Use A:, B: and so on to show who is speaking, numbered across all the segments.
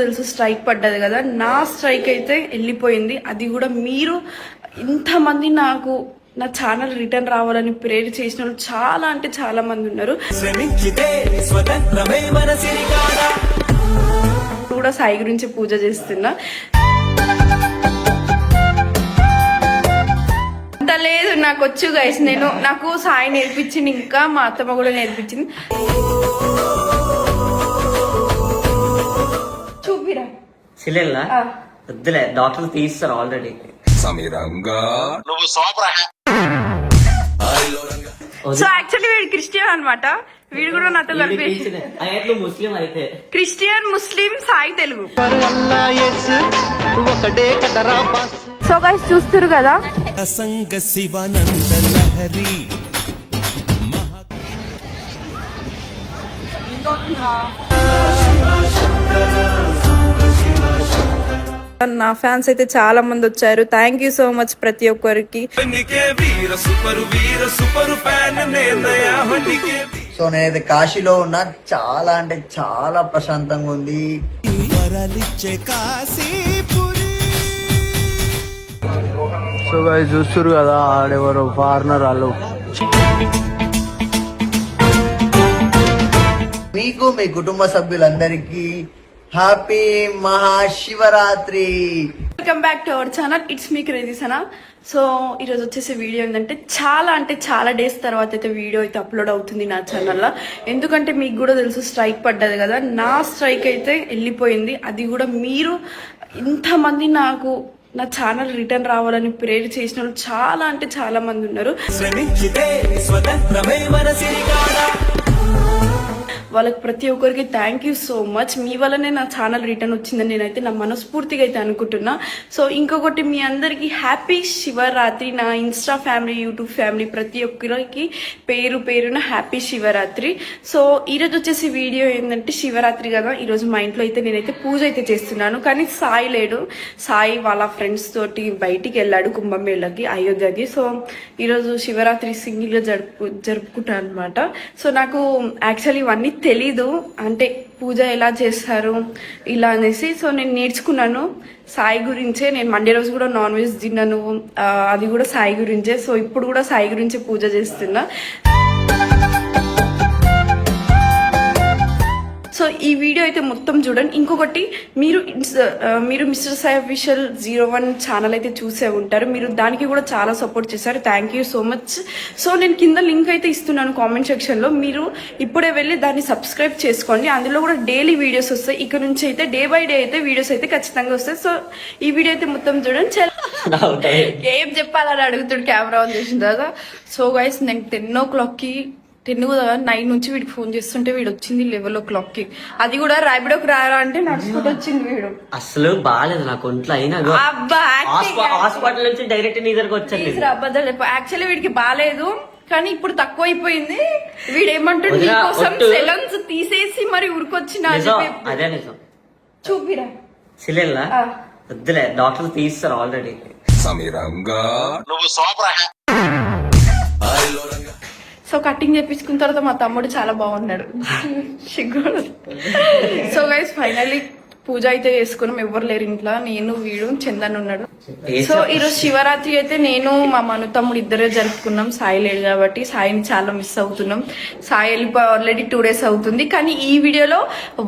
A: తెలుసు స్ట్రైక్ పడ్డది కదా. నా స్ట్రైక్ అయితే వెళ్ళిపోయింది. అది కూడా మీరు ఇంతమంది నాకు నా ఛానల్ రిటర్న్ రావాలని ప్రేర్ చేసిన వాళ్ళు చాలా అంటే చాలా మంది ఉన్నారు. కూడా సాయి గురించి పూజ చేస్తున్నా. అంత లేదు నాకు వచ్చు గైస్ నేను నాకు సాయి నేర్పించింది ఇంకా మా అత్తమ్మ కూడా నేర్పించింది. చూపిరా
B: సిలిల్లా
A: ఆ.
B: వద్దులే డాక్టర్లు తీస్తారు ఆల్రెడీ.
C: సమీరంగా.
A: సో యాక్చువల్లీ వీడు క్రిస్టియన్ అన్నమాట. వీడు కూడా నాతో కలిపి.
B: అయ్యట్లు ముస్లిం అయితే.
A: Christian Muslim Sai Telugu. So guys చూస్తారు కదా?
D: అసంగ శివానంద లహరి.
A: నా ఫ్యాన్స్ అయితే చాలా మంది వచ్చారు. థ్యాంక్ యూ సో మచ్ ప్రతి ఒక్కరికి.
E: సో నేనైతే కాశీలో ఉన్నా. చాలా అంటే చాలా ప్రశాంతంగా ఉంది.
F: సో గాయ చూస్తురు కదా ఆడెవరు ఫారినర్ వాళ్ళు.
E: మీకు మీ కుటుంబ సభ్యులందరికీ happy Mahashivratri
A: welcome back to our channel it's me crazy Sana so ఈరోజు వచ్చేసి వీడియో ఏంటంటే చాలా అంటే చాలా డేస్ తర్వాత అయితే వీడియో అయితే అప్లోడ్ అవుతుంది నా ఛానల్లో ఎందుకంటే మీకు కూడా తెలుసు స్ట్రైక్ పడ్డది కదా. నా స్ట్రైక్ అయితే వెళ్ళిపోయింది. అది కూడా మీరు ఇంతమంది నాకు నా ఛానల్ రిటర్న్ రావాలని ప్రేర్ చేసిన వాళ్ళు చాలా అంటే చాలా మంది ఉన్నారు. వాళ్ళకి ప్రతి ఒక్కరికి థ్యాంక్ యూ సో మచ్ మీ వల్లనే నా ఛానల్ రిటర్న్ వచ్చిందని నేనైతే నా మనస్ఫూర్తిగా అయితే అనుకుంటున్నా. సో ఇంకొకటి మీ అందరికీ హ్యాపీ శివరాత్రి నా ఇన్స్టా ఫ్యామిలీ యూట్యూబ్ ఫ్యామిలీ ప్రతి ఒక్కరికి పేరు పేరున హ్యాపీ శివరాత్రి. సో ఈరోజు వచ్చేసి వీడియో ఏంటంటే శివరాత్రి కదా. ఈరోజు మా ఇంట్లో అయితే నేనైతే పూజ అయితే చేస్తున్నాను. కానీ సాయి లేడు. సాయి వాళ్ళ ఫ్రెండ్స్ తోటి బయటికి వెళ్ళాడు కుంభమేళకి అయోధ్యకి. సో ఈరోజు శివరాత్రి సింగిల్గా జరుపు జరుపుకుంటాను అనమాట సో నాకు యాక్చువల్లీ ఇవన్నీ తెలీదు. అంటే పూజ ఎలా చేస్తారు ఇలా అనేసి. సో నేను నేర్చుకున్నాను సాయి గురించే. నేను మండే రోజు కూడా నాన్ వెజ్ తిన్నాను. అది కూడా సాయి గురించే. సో ఇప్పుడు కూడా సాయి గురించే పూజ చేస్తున్నా. సో ఈ వీడియో అయితే మొత్తం చూడండి. ఇంకొకటి మీరు మీరు mister Sai official zero one channel అయితే చూసే ఉంటారు. మీరు దానికి కూడా చాలా సపోర్ట్ చేశారు. Thank you so much so నేను కింద లింక్ అయితే ఇస్తున్నాను కామెంట్ సెక్షన్లో. మీరు ఇప్పుడే వెళ్ళి దాన్ని సబ్స్క్రైబ్ చేసుకోండి. అందులో కూడా డైలీ వీడియోస్ వస్తాయి. ఇక్కడ నుంచి అయితే డే బై డే అయితే వీడియోస్ అయితే ఖచ్చితంగా వస్తాయి. సో ఈ వీడియో అయితే మొత్తం చూడండి. చాలా. ఏం చెప్పాలని అడుగుతాడు కెమెరా ఆన్ చేసిన తర్వాత. సో గైస్ నేను టెన్ ఓ క్లాక్కి టెన్ కదా నైన్ నుంచి వీడికి ఫోన్ చేస్తుంటే వీడు వచ్చింది లెవెల్ ఓ క్లాక్కి అది కూడా ర్యాపిడోకి రారా అంటే నడుచుకుంటూ వచ్చింది వీడు.
B: అసలు బాగాలేదు నాకు ఒంట్లో అయినా
A: అబ్బా
B: హాస్పిటల్ నుంచి డైరెక్ట్ నీ దగ్గరకు వచ్చాను
A: చెప్పు. యాక్చువల్లీ వీడికి బాగాలేదు కానీ ఇప్పుడు తక్కువ అయిపోయింది. వీడు ఏమంటాడు
B: వదినా,
A: నీకోసం
B: ఒట్టు.
A: సెలన్స్ తీసేసి మరి ఉరికొచ్చిన చెప్పి.
B: అదే నిజం.
A: చూపిరా.
B: సిలిల్లా
A: ఆ.
B: వద్దులే డాక్టర్లు తీస్తారు ఆల్రెడీ.
C: సమీరంగా
A: సో కటింగ్ చేపించుకున్న తర్వాత మా తమ్ముడు చాలా బాగున్నాడు. సో గైస్ ఫైనల్లీ పూజ అయితే చేసుకున్నాం ఎవరు లేరు ఇంట్లో. నేను వీడు చందన్ ఉన్నాడు. సో ఈరోజు శివరాత్రి అయితే నేను మా మను తమ్ముడు ఇద్దరే జరుపుకున్నాం. సాయి లేడు కాబట్టి సాయిని చాలా మిస్ అవుతున్నాం. సాయి ఆల్రెడీ టూ డేస్ అవుతుంది. కానీ ఈ వీడియోలో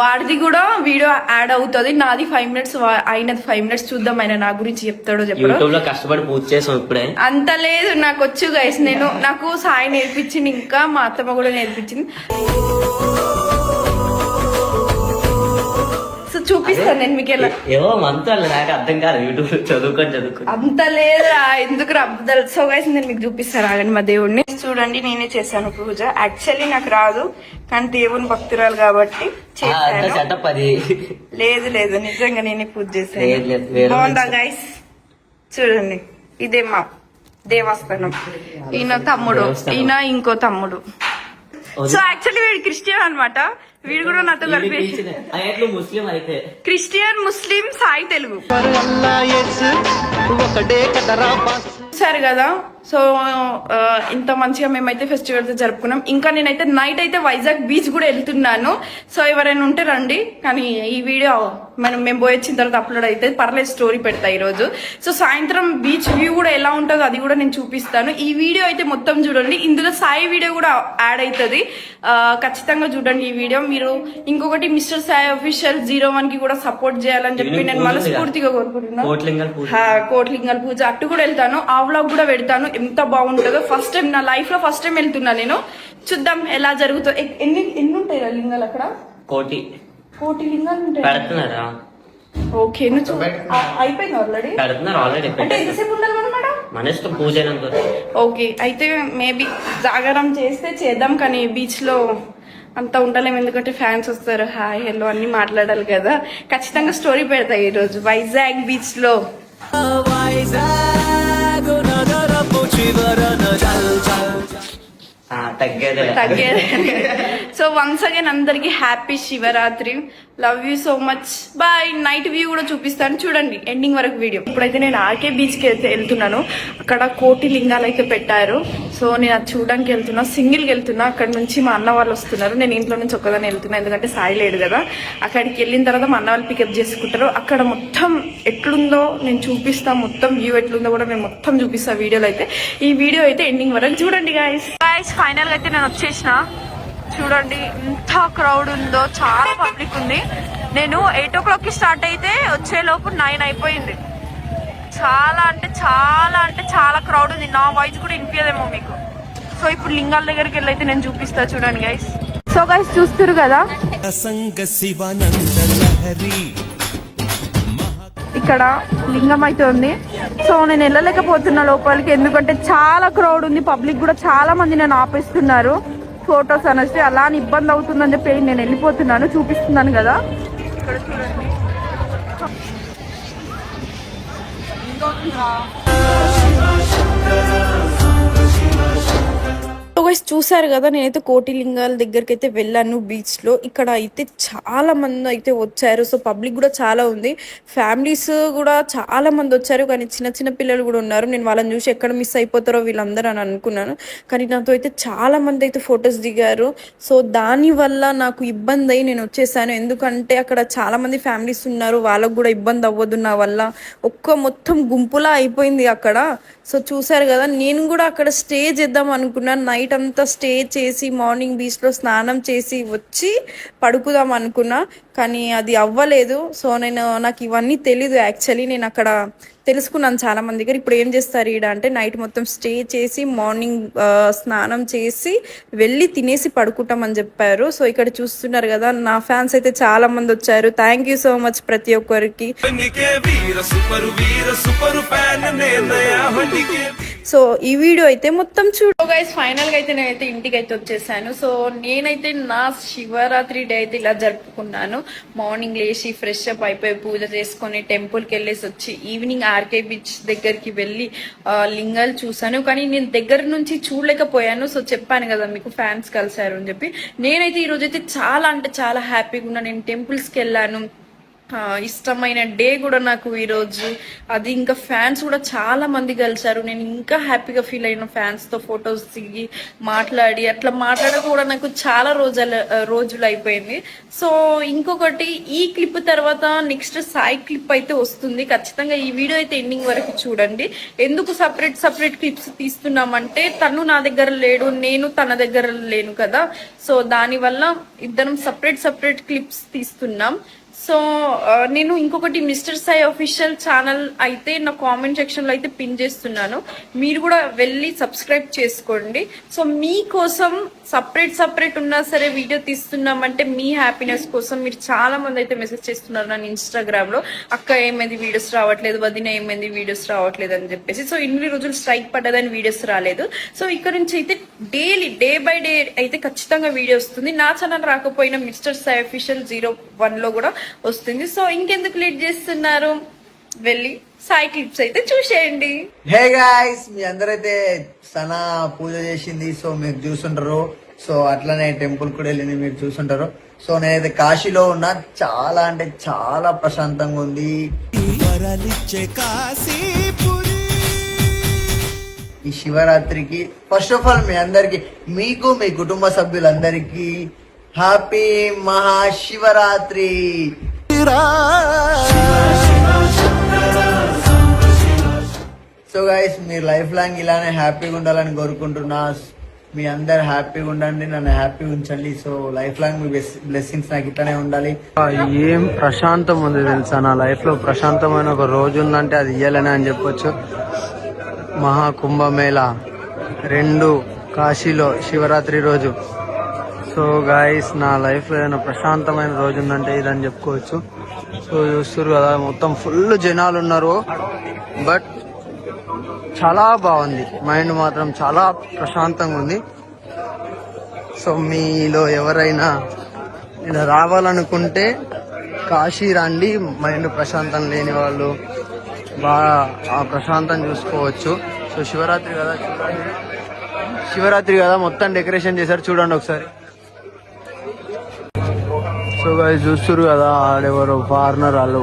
A: వాడిది కూడా వీడియో యాడ్ అవుతుంది. నాది ఫైవ్ మినిట్స్ అయినది ఫైవ్ మినిట్స్ చూద్దాం ఆయన నా గురించి చెప్తాడో చెప్పడో.
B: కష్టపడి పూజ చేసాం
A: అంత లేదు నాకు వచ్చు గైస్ నేను నాకు సాయి నేర్పించింది ఇంకా మా అత్తమ్మ కూడా నేర్పించింది. చూపిస్తాను నేను మీకు ఎలా
B: ఏవో నాకు అర్థం కాదు యూట్యూబ్ చదువుకొని చదువుకొని.
A: అంత లేదురా ఎందుకు అబ్బాలు సో గైస్ నేను మీకు చూపిస్తాను ఆగండి మా దేవుడిని చూడండి నేనే చేశాను పూజ. యాక్చువల్లీ నాకు రాదు కానీ దేవుని భక్తురాలు కాబట్టి
B: సెటప్ అది.
A: లేదు లేదు. నిజంగా నేనే పూజ
B: లేదు,
A: చేశాను
B: లేదు,
A: బాగుందా. గైస్ చూడండి ఇదే మా దేవస్థానం. ఈయన తమ్ముడు. ఈయన ఇంకో తమ్ముడు. సో యాక్చువల్లీ వీడు క్రిస్టియన్ అన్నమాట. వీడు కూడా నాతో కలిపి.
B: ముస్లిం అయితే.
A: Christian Muslim Sai Telugu. సరే కదా సో ఇంత మంచిగా మేమైతే ఫెస్టివల్స్ జరుపుకున్నాం. ఇంకా నేనైతే నైట్ అయితే వైజాగ్ బీచ్ కూడా వెళ్తున్నాను. సో ఎవరైనా ఉంటే రండి. కానీ ఈ వీడియో మనం మేము పోయి వచ్చిన తర్వాత అప్లోడ్ అయితే పర్లేదు స్టోరీ పెడతా ఈరోజు. సో సాయంత్రం బీచ్ వ్యూ కూడా ఎలా ఉంటుందో అది కూడా నేను చూపిస్తాను. ఈ వీడియో అయితే మొత్తం చూడండి. ఇందులో సాయి వీడియో కూడా యాడ్ అవుతుంది. ఖచ్చితంగా చూడండి ఈ వీడియో. మీరు ఇంకొకటి మిస్టర్ సాయి అఫీషియల్ జీరో వన్కి కూడా సపోర్ట్ చేయాలని చెప్పి నేను మనస్ఫూర్తిగా కోరుకుంటున్నాను
B: కోట్లింగల్ పూజ.
A: హా, కోట్లింగాల పూజ. అట్టు కూడా వెళ్తాను ఆ వ్లాగ్ కూడా పెడతాను. ఎంత బాగుంటుందో ఫస్ట్ టైం నా లైఫ్లో ఫస్ట్ టైం వెళ్తున్నా నేను. చూద్దాం ఎలా జరుగుతుందో ఎ- ఎన్ని ఎన్ని ఉంటాయి రా లింగాలు అక్కడ?
B: కోటి.
A: కోటి లింగాలు ఉంటాయి? ఓకే నువ్వు చూ ఆ, అయిపోయింది ఆల్రెడీ
B: పెడుతున్నారు ఆల్రెడీ
A: అంటే ఎంతసేపు ఉండాలి మేడం?
B: పూజ
A: ఓకే అయితే మేబీ జాగారం చేస్తే చేద్దాం కానీ బీచ్లో అంత ఉండలేం ఎందుకంటే ఫ్యాన్స్ వస్తారు. హాయ్ హలో అన్ని మాట్లాడాలి కదా. ఖచ్చితంగా స్టోరీ పెడతా ఈరోజు. వైజాగ్ బీచ్లో.
B: తగ్గేదే
A: తగ్గేది సో వన్స్ అగైన్ అందరికి happy Shivratri love you so much bye night view కూడా చూపిస్తాను. చూడండి ఎండింగ్ వరకు వీడియో ఇప్పుడైతే నేను ఆర్కే బీచ్కి అయితే వెళ్తున్నాను. అక్కడ కోటి లింగాలు అయితే పెట్టారు. సో నేను అది చూడడానికి వెళ్తున్నా. సింగిల్కి వెళ్తున్నా. అక్కడ నుంచి మా అన్న వాళ్ళు వస్తున్నారు. నేను ఇంట్లో నుంచి ఒక్కదాన్ని వెళ్తున్నా. ఎందుకంటే సాయి లేడు కదా. అక్కడికి వెళ్ళిన తర్వాత మా అన్న వాళ్ళు పికప్ చేసుకుంటారు. అక్కడ మొత్తం ఎట్లుందో నేను చూపిస్తా. మొత్తం వ్యూ ఎట్లుందో కూడా నేను మొత్తం చూపిస్తా. వీడియోలో అయితే. ఈ వీడియో అయితే ఎండింగ్ వరకు చూడండి గాయస్ గాయస్ ఫైనల్గా అయితే నేను వచ్చేసిన. చూడండి ఎంత క్రౌడ్ ఉందో చాలా పబ్లిక్ ఉంది. నేను ఎయిట్ ఓ క్లాక్కి స్టార్ట్ అయితే వచ్చే లోపు నైన్ అయిపోయింది. చాలా అంటే చాలా అంటే చాలా క్రౌడ్ ఉంది. నా వాయిస్ కూడా వినిపించదేమో మీకు. సో ఇప్పుడు లింగాల దగ్గరికి వెళ్ళి అయితే నేను చూపిస్తా చూడండి గైస్ సో గైస్ చూస్తారు కదా? ఇక్కడ లింగం అయితే ఉంది. సో నేను వెళ్ళలేకపోతున్నా లోపలికి ఎందుకంటే చాలా క్రౌడ్ ఉంది. పబ్లిక్ కూడా చాలా మంది నేను ఆపేస్తున్నారు. ఫొటోస్ అనేసి అలా అని ఇబ్బంది అవుతుందని చెప్పి నేను వెళ్ళిపోతున్నాను చూపిస్తున్నాను కదా. ఇక్కడ చూడండి గైస్ చూసారు కదా నేనైతే కోటిలింగాల దగ్గరికి అయితే వెళ్ళాను బీచ్లో. ఇక్కడ అయితే చాలా మంది అయితే వచ్చారు. సో పబ్లిక్ కూడా చాలా ఉంది. ఫ్యామిలీస్ కూడా చాలా మంది వచ్చారు. కానీ చిన్న చిన్న పిల్లలు కూడా ఉన్నారు. నేను వాళ్ళని చూసి ఎక్కడ మిస్ అయిపోతారో వీళ్ళందరూ అని అనుకున్నాను. కానీ నాతో అయితే చాలా మంది అయితే ఫొటోస్ దిగారు. సో దానివల్ల నాకు ఇబ్బంది అయ్యి నేను వచ్చేసాను. ఎందుకంటే అక్కడ చాలా మంది ఫ్యామిలీస్ ఉన్నారు. వాళ్ళకు కూడా ఇబ్బంది అవ్వదు నా వల్ల. ఒక్క మొత్తం గుంపులా అయిపోయింది అక్కడ. సో చూసారు కదా నేను కూడా అక్కడ స్టే చేద్దాం అనుకున్నాను. నైట్ అంతా స్టే చేసి మార్నింగ్ బీచ్లో స్నానం చేసి వచ్చి పడుకుదాం అనుకున్నా. కానీ అది అవ్వలేదు. సో నేను నాకు ఇవన్నీ తెలీదు యాక్చువల్లీ. నేను అక్కడ తెలుసుకున్నాను చాలా మంది దగ్గర. ఇప్పుడు ఏం చేస్తారు ఈడ అంటే నైట్ మొత్తం స్టే చేసి మార్నింగ్ స్నానం చేసి వెళ్ళి తినేసి పడుకుంటామని చెప్పారు. సో ఇక్కడ చూస్తున్నారు కదా నా ఫ్యాన్స్ అయితే చాలా మంది వచ్చారు. థ్యాంక్ యూ సో మచ్ ప్రతి ఒక్కరికి. సో ఈ వీడియో అయితే మొత్తం చూడు గైస్ ఫైనల్గా అయితే నేనైతే ఇంటికి అయితే వచ్చేసాను. సో నేనైతే నా శివరాత్రి డే అయితే ఇలా జరుపుకున్నాను. మార్నింగ్ లేచి ఫ్రెష్ అప్ అయిపోయి పూజ చేసుకొని టెంపుల్కి వెళ్ళేసి వచ్చి ఈవినింగ్ ఆర్కే బీచ్ దగ్గరికి వెళ్ళి ఆ, లింగాలు చూసాను కానీ నేను దగ్గర నుంచి చూడలేకపోయాను. సో చెప్పాను కదా మీకు ఫ్యాన్స్ కలిసారు అని చెప్పి. నేనైతే ఈ అయితే చాలా అంటే చాలా హ్యాపీగా ఉన్నా. నేను టెంపుల్స్కి వెళ్ళాను. ఇష్టమైన డే కూడా నాకు ఈరోజు. అది ఇంకా ఫ్యాన్స్ కూడా చాలా మంది కలిశారు నేను ఇంకా హ్యాపీగా ఫీల్ అయిన ఫ్యాన్స్తో ఫొటోస్ దిగి మాట్లాడి అట్లా మాట్లాడక కూడా నాకు చాలా రోజుల రోజులు అయిపోయింది. సో ఇంకొకటి ఈ క్లిప్ తర్వాత నెక్స్ట్ సాయి క్లిప్ అయితే వస్తుంది. ఖచ్చితంగా ఈ వీడియో అయితే ఎండింగ్ వరకు చూడండి. ఎందుకు సపరేట్ సపరేట్ క్లిప్స్ తీస్తున్నామంటే తను నా దగ్గర లేడు నేను తన దగ్గర లేను కదా. సో దానివల్ల ఇద్దరం సపరేట్ సపరేట్ క్లిప్స్ తీస్తున్నాం. సో నేను ఇంకొకటి మిస్టర్ సాయి అఫీషియల్ ఛానల్ అయితే నా కామెంట్ సెక్షన్లో అయితే పిన్ చేస్తున్నాను. మీరు కూడా వెళ్ళి సబ్స్క్రైబ్ చేసుకోండి. సో మీకోసం సపరేట్ సపరేట్ ఉన్నా సరే వీడియో తీస్తున్నామంటే మీ హ్యాపీనెస్ కోసం మీరు చాలా మంది అయితే మెసేజ్ చేస్తున్నారు నన్ను ఇన్స్టాగ్రామ్లో. అక్క ఏమైంది? వీడియోస్ రావట్లేదు. వదిన ఏమైంది? వీడియోస్ రావట్లేదు అని చెప్పేసి. సో ఇన్ని రోజులు స్ట్రైక్ పడ్డదని వీడియోస్ రాలేదు. సో ఇక్కడ నుంచి అయితే డైలీ డే బై డే అయితే ఖచ్చితంగా వీడియో వస్తుంది. నా ఛానల్ రాకపోయినా మిస్టర్ సాయి అఫీషియల్ జీరో వన్లో కూడా వస్తుంది. సో ఇంకెందుకు లేట్ చేస్తున్నారు? వెళ్ళి సాయి క్లిప్స్ అయితే చూసేయండి.
E: హే గాయ్స్ మీ అందరైతే సనా పూజ చేసింది సో మీరు చూసుంటారు. సో అట్లనే టెంపుల్ కూడా వెళ్ళింది మీరు చూసుంటారు. సో నేనైతే కాశీలో ఉన్నా చాలా అంటే చాలా ప్రశాంతంగా ఉంది. ఈ శివరాత్రికి ఫస్ట్ ఆఫ్ ఆల్ మీ అందరికి మీకు మీ కుటుంబ సభ్యులందరికీ హ్యాపీ మహాశివరాత్రి. సో గైస్ మీరు లైఫ్ లాంగ్ ఇలానే హ్యాపీగా ఉండాలని కోరుకుంటున్నా. మీ అందరు హ్యాపీగా ఉండండి నన్ను హ్యాపీగా ఉంచండి. సో లైఫ్ లాంగ్ మీ బ్లెస్సింగ్స్ నాకు ఇట్లానే ఉండాలి.
F: ఏం ప్రశాంతం ఉంది తెలుసా? నా లైఫ్లో ప్రశాంతమైన ఒక రోజు ఉందంటే అది ఇయ్యాలని అని చెప్పొచ్చు. మహాకుంభమేళ రెండు కాశీలో శివరాత్రి రోజు. సో గాయస్ నా లైఫ్లో ఏదైనా ప్రశాంతమైన రోజు ఉందంటే ఇదని చెప్పుకోవచ్చు. సో చూస్తారు కదా మొత్తం ఫుల్ జనాలు ఉన్నారు. బట్ చాలా బాగుంది. మైండ్ మాత్రం చాలా ప్రశాంతంగా ఉంది. సో మీలో ఎవరైనా ఇలా రావాలనుకుంటే కాశీ రండి. మైండ్ ప్రశాంతం లేని వాళ్ళు బాగా ఆ ప్రశాంతం చూసుకోవచ్చు. సో శివరాత్రి కదా చూడండి. శివరాత్రి కదా మొత్తం డెకరేషన్ చేశారు. చూడండి ఒకసారి. సో గాయ చూస్తురు కదా ఆడెవరు ఫారినర్ వాళ్ళు.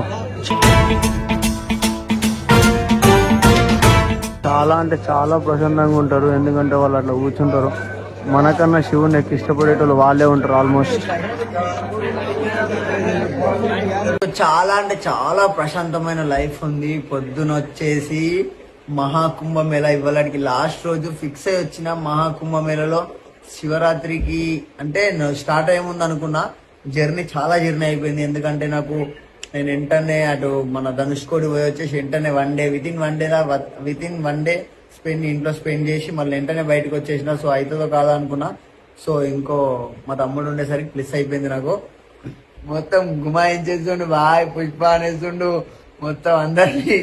F: చాలా అంటే చాలా ప్రశాంతంగా ఉంటారు ఎందుకంటే వాళ్ళు అట్లా కూర్చుంటారు. మనకన్నా శివుని ఎక్కువ ఇష్టపడేటోళ్ళు వాళ్ళే ఉంటారు ఆల్మోస్ట్
E: చాలా అంటే చాలా ప్రశాంతమైన లైఫ్ ఉంది. పొద్దున వచ్చేసి మహాకుంభమేళ ఇవ్వడానికి లాస్ట్ రోజు ఫిక్స్ అయి వచ్చిన మహాకుంభమేళలో శివరాత్రికి అంటే స్టార్ట్ అయ్యే ముందు అనుకున్నా జర్నీ చాలా జర్నీ అయిపోయింది. ఎందుకంటే నాకు నేను వెంటనే అటు మన ధనుష్కోడి పోయి వచ్చేసి వెంటనే one day within one day within one day spend ఇంట్లో స్పెండ్ చేసి మళ్ళీ వెంటనే బయటకు వచ్చేసిన. సో అవుతుందో కాదా అనుకున్నా. సో ఇంకో మా తమ్ముడు ఉండేసరికి ప్లస్ అయిపోయింది నాకు. మొత్తం గుమాయించేస్తుండు బాయ్ పుష్ప అనేస్తుండు. మొత్తం అందరినీ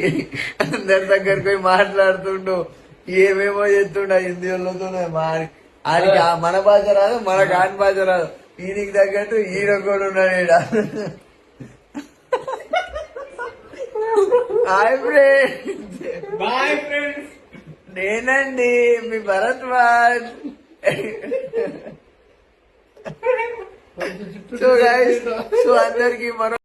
E: అందరి దగ్గరికి పోయి మాట్లాడుతుండు. ఏమేమో చేస్తుండ హిందీ వాళ్ళతో ఆడికి మన భాష రాదు మన కాని భాష రాదు. ఈయనకి తగ్గట్టు ఈయన కూడా ఉన్నాడు ఈడ. హాయ్ ఫ్రెండ్స్ బాయ్ ఫ్రెండ్స్ నేనండి మీ భరత్ వాజ్ సో గైస్ సో అందరికి మరో